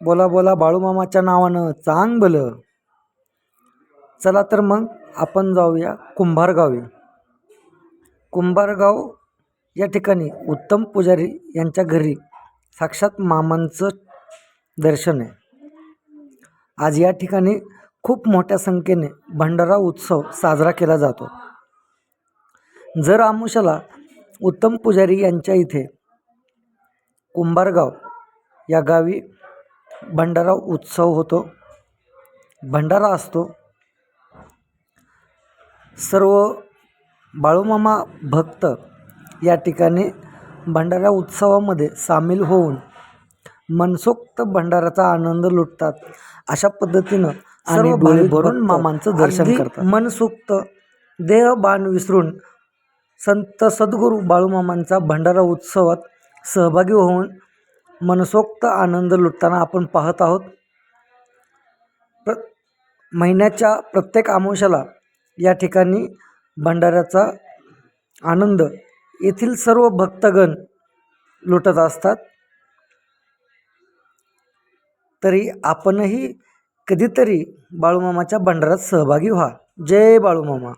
बोला बोला बाळूमामाच्या नावानं. चांग भलं. चला तर मग आपण जाऊया कुंभारगावी. कुंभारगाव या ठिकाणी उत्तम पुजारी यांच्या घरी साक्षात मामांचं दर्शन आहे. आज या ठिकाणी खूप मोठ्या संख्येने भंडारा उत्सव साजरा केला जातो. जर आमुषाला उत्तम पुजारी यांच्या इथे कुंभारगाव या गावी भंडारा उत्सव होतो. भंडारा असतो. सर्व बाळूमामा भक्त या ठिकाणी भंडारा उत्सवामध्ये सामील होऊन मनसोक्त भंडाराचा आनंद लुटतात. अशा पद्धतीनं सर्व भाविक भरून मामांचं दर्शन करतात. मनसोक्त देह बाण विसरून संत सद्गुरू बाळूमामांचा भंडारा उत्सवात सहभागी होऊन मनसोक्त आनंद लुटताना आपण पाहत आहोत. प्र महिन्याच्या प्रत्येक आमोशाला या ठिकाणी भंडाऱ्याचा आनंद. येथील सर्व भक्तगण लुटत असतात. तरी आपणही कधीतरी बाळूमामाच्या भंडारात सहभागी व्हा. जय बाळूमामा.